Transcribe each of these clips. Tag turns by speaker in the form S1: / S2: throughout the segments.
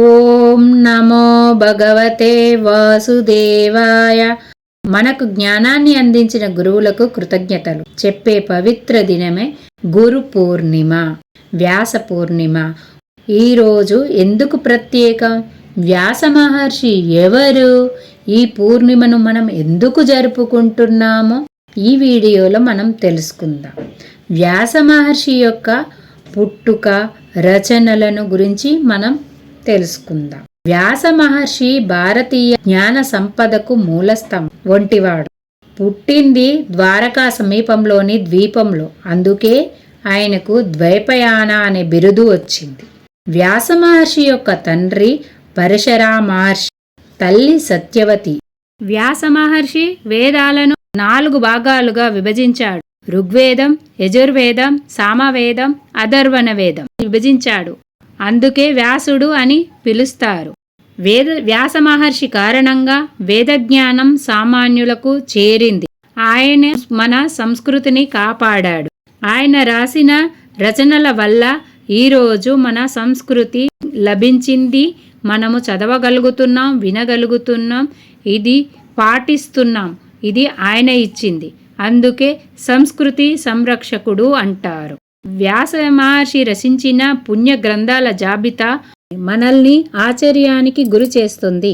S1: ఓం నమో భగవతే వాసుదేవాయ మనకు జ్ఞానాన్ని అందించిన గురువులకు కృతజ్ఞతలు చెప్పే పవిత్ర దినమే గురు పూర్ణిమ వ్యాస పూర్ణిమ ఈరోజు ఎందుకు ప్రత్యేకం వ్యాస మహర్షి ఎవరు ఈ పూర్ణిమను మనం ఎందుకు జరుపుకుంటున్నామో ఈ వీడియోలో మనం తెలుసుకుందాం వ్యాస మహర్షి యొక్క పుట్టుక రచనలను గురించి మనం తెలుసుకుందాం వ్యాస మహర్షి భారతీయ జ్ఞాన సంపదకు మూలస్థం వంటివాడు పుట్టింది ద్వారకా సమీపంలోని ద్వీపంలో అందుకే ఆయనకు ద్వైపయాన అనే బిరుదు వచ్చింది వ్యాస మహర్షి యొక్క తండ్రి పరశరా మహర్షి తల్లి సత్యవతి వ్యాస మహర్షి వేదాలను నాలుగు భాగాలుగా విభజించాడు ఋగ్వేదం యజుర్వేదం సామవేదం అధర్వణ వేదం విభజించాడు అందుకే వ్యాసుడు అని పిలుస్తారు వేద వ్యాస మహర్షి కారణంగా వేదజ్ఞానం సామాన్యులకు చేరింది ఆయన మన సంస్కృతిని కాపాడాడు ఆయన రాసిన రచనల వల్ల ఈరోజు మన సంస్కృతి లభించింది మనము చదవగలుగుతున్నాం వినగలుగుతున్నాం ఇది పాటిస్తున్నాం ఇది ఆయన ఇచ్చింది అందుకే సంస్కృతి సంరక్షకుడు అంటారు వ్యాస మహర్షి రచించిన పుణ్య గ్రంథాల జాబితా మనల్ని ఆశ్చర్యానికి గురి చేస్తుంది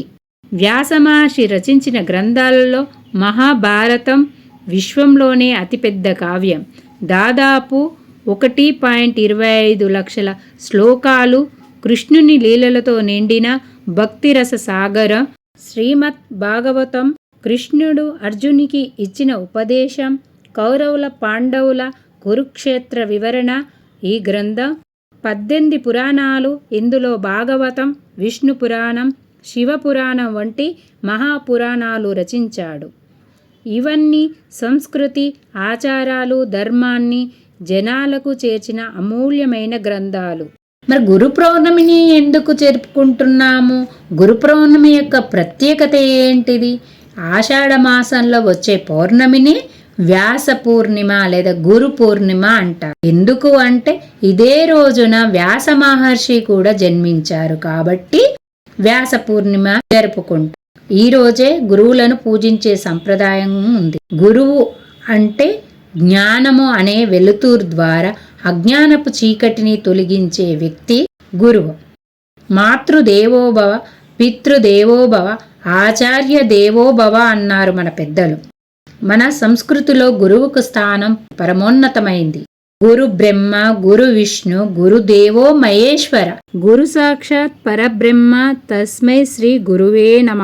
S1: వ్యాస మహర్షి రచించిన గ్రంథాలలో మహాభారతం విశ్వంలోనే అతిపెద్ద కావ్యం దాదాపు ఒకటి పాయింట్ ఇరవై ఐదు లక్షల శ్లోకాలు కృష్ణుని లీలలతో నిండిన భక్తిరస సాగర శ్రీమద్ భాగవతం కృష్ణుడు అర్జునికి ఇచ్చిన ఉపదేశం కౌరవుల పాండవుల కురుక్షేత్ర వివరణ ఈ గ్రంథం పద్దెనిమిది పురాణాలు ఇందులో భాగవతం విష్ణు పురాణం శివపురాణం వంటి మహాపురాణాలు రచించాడు ఇవన్నీ సంస్కృతి ఆచారాలు ధర్మాన్ని జనాలకు చేర్చిన అమూల్యమైన గ్రంథాలు మరి గురు పౌర్ణమిని ఎందుకు జరుపుకుంటున్నాము గురు పౌర్ణమి యొక్క ప్రత్యేకత ఏంటిది ఆషాఢ మాసంలో వచ్చే పౌర్ణమిని వ్యాస పూర్ణిమ లేదా గురు పూర్ణిమ అంటారు ఎందుకు అంటే ఇదే రోజున వ్యాస మహర్షి కూడా జన్మించారు కాబట్టి వ్యాస పూర్ణిమ జరుపుకుంటారు ఈ రోజే గురువులను పూజించే సంప్రదాయం ఉంది గురువు అంటే జ్ఞానము అనే వెలుతురు ద్వారా అజ్ఞానపు చీకటిని తొలగించే వ్యక్తి గురువు మాతృదేవోభవ పితృదేవోభవ ఆచార్య దేవోభవ అన్నారు మన పెద్దలు మన సంస్కృతిలో గురువుకు స్థానం పరమోన్నతమైంది గురు బ్రహ్మ గురు విష్ణు గురుదేవో మహేశ్వర గురు సాక్షాత్ పరబ్రహ్మ తస్మై శ్రీ గురువే నమ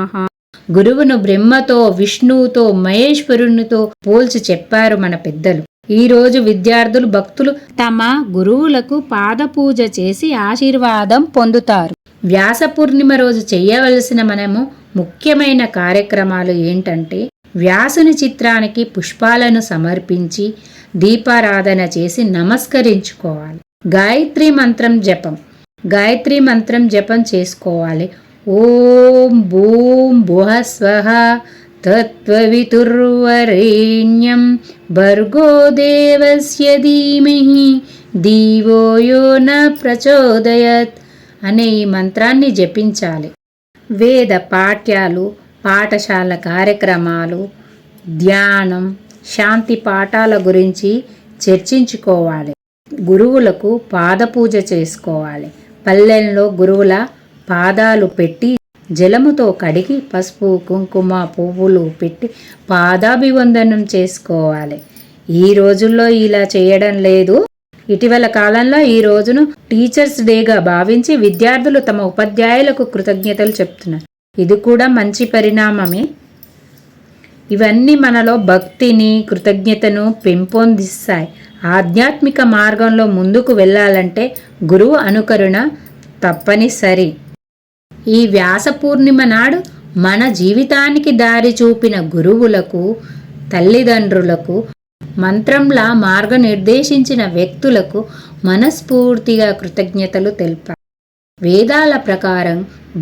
S1: గురువును బ్రహ్మతో విష్ణువుతో మహేశ్వరునితో పోల్చి చెప్పారు మన పెద్దలు ఈ రోజు విద్యార్థులు భక్తులు తమ గురువులకు పాదపూజ చేసి ఆశీర్వాదం పొందుతారు వ్యాస పూర్ణిమ రోజు చేయవలసిన మనము ముఖ్యమైన కార్యక్రమాలు ఏంటంటే వ్యాసుని చిత్రానికి పుష్పాలను సమర్పించి దీపారాధన చేసి నమస్కరించుకోవాలి గాయత్రి మంత్రం జపం గాయత్రి మంత్రం జపం చేసుకోవాలి ఓం భూం భువ స్వహ తత్వవితుర్వరేణ్యం భర్గో దేవస్య ధీమహి దీవో యో న ప్రచోదయత్ అనే ఈ మంత్రాన్ని జపించాలి వేద పాఠ్యాలు పాఠశాల కార్యక్రమాలు ధ్యానం శాంతి పాఠాల గురించి చర్చించుకోవాలి గురువులకు పాదపూజ చేసుకోవాలి పల్లెల్లో గురువుల పాదాలు పెట్టి జలముతో కడిగి పసుపు కుంకుమ పువ్వులు పెట్టి పాదాభివందనం చేసుకోవాలి ఈ రోజుల్లో ఇలా చేయడం లేదు ఇటీవల కాలంలో ఈ రోజును టీచర్స్ డేగా భావించి విద్యార్థులు తమ ఉపాధ్యాయులకు కృతజ్ఞతలు చెప్తున్నారు ఇది కూడా మంచి పరిణామమే ఇవన్నీ మనలో భక్తిని కృతజ్ఞతను పెంపొందిస్తాయి ఆధ్యాత్మిక మార్గంలో ముందుకు వెళ్ళాలంటే గురువు అనుకరణ తప్పనిసరి ఈ వ్యాస పూర్ణిమ నాడు మన జీవితానికి దారి చూపిన గురువులకు తల్లిదండ్రులకు మంత్రంలా మార్గనిర్దేశించిన వ్యక్తులకు మనస్ఫూర్తిగా కృతజ్ఞతలు తెలిపారు వేదాల ప్రకారం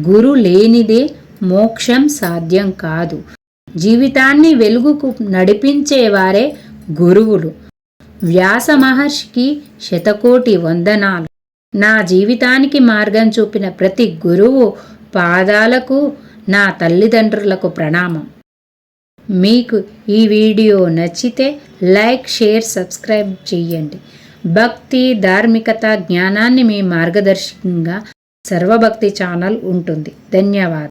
S1: గురు లేనిదే మోక్షం సాధ్యం కాదు జీవితాన్ని వెలుగుకు నడిపించేవారే గురువులు వ్యాస మహర్షికి శతకోటి వందనాలు నా జీవితానికి మార్గం చూపిన ప్రతి గురువు పాదాలకు నా తల్లిదండ్రులకు ప్రణామం మీకు ఈ వీడియో నచ్చితే లైక్ షేర్ సబ్స్క్రైబ్ చేయండి భక్తి ధార్మికత జ్ఞానాన్ని మీ మార్గదర్శకంగా సర్వభక్తి ఛానల్ ఉంటుంది ధన్యవాదాలు